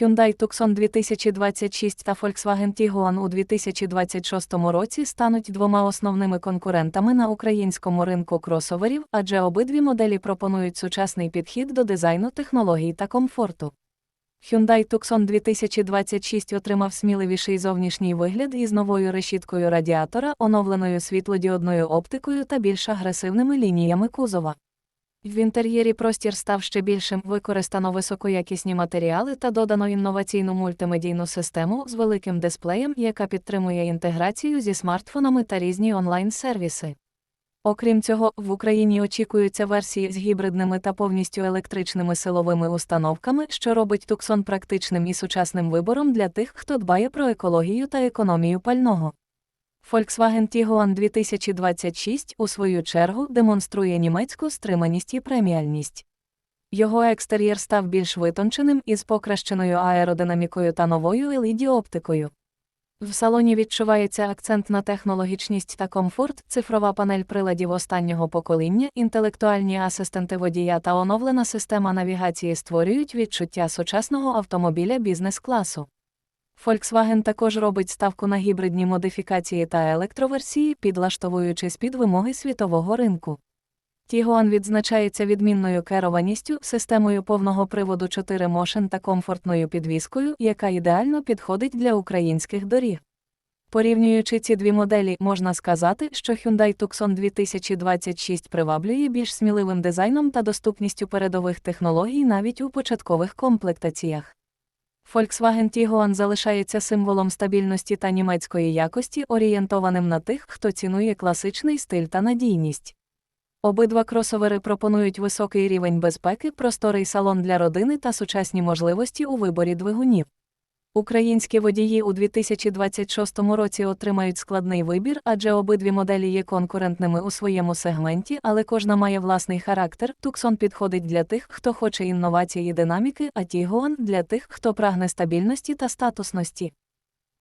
Hyundai Tucson 2026 та Volkswagen Tiguan у 2026 році стануть двома основними конкурентами на українському ринку кросоверів, адже обидві моделі пропонують сучасний підхід до дизайну технологій та комфорту. Hyundai Tucson 2026 отримав сміливіший зовнішній вигляд із новою решіткою радіатора, оновленою світлодіодною оптикою та більш агресивними лініями кузова. В інтер'єрі простір став ще більшим, використано високоякісні матеріали та додано інноваційну мультимедійну систему з великим дисплеєм, яка підтримує інтеграцію зі смартфонами та різні онлайн-сервіси. Окрім цього, в Україні очікуються версії з гібридними та повністю електричними силовими установками, що робить Tucson практичним і сучасним вибором для тих, хто дбає про екологію та економію пального. Volkswagen Tiguan 2026, у свою чергу, демонструє німецьку стриманість і преміальність. Його екстер'єр став більш витонченим із покращеною аеродинамікою та новою LED-оптикою. В салоні відчувається акцент на технологічність та комфорт, цифрова панель приладів останнього покоління, інтелектуальні асистенти водія та оновлена система навігації створюють відчуття сучасного автомобіля бізнес-класу. Volkswagen також робить ставку на гібридні модифікації та електроверсії, підлаштовуючись під вимоги світового ринку. Tiguan відзначається відмінною керованістю, системою повного приводу 4 Motion та комфортною підвіскою, яка ідеально підходить для українських доріг. Порівнюючи ці дві моделі, можна сказати, що Hyundai Tucson 2026 приваблює більш сміливим дизайном та доступністю передових технологій навіть у початкових комплектаціях. Volkswagen Tiguan залишається символом стабільності та німецької якості, орієнтованим на тих, хто цінує класичний стиль та надійність. Обидва кросовери пропонують високий рівень безпеки, просторий салон для родини та сучасні можливості у виборі двигунів. Українські водії у 2026 році отримають складний вибір, адже обидві моделі є конкурентними у своєму сегменті, але кожна має власний характер. Tucson підходить для тих, хто хоче інновації і динаміки, а Tiguan – для тих, хто прагне стабільності та статусності.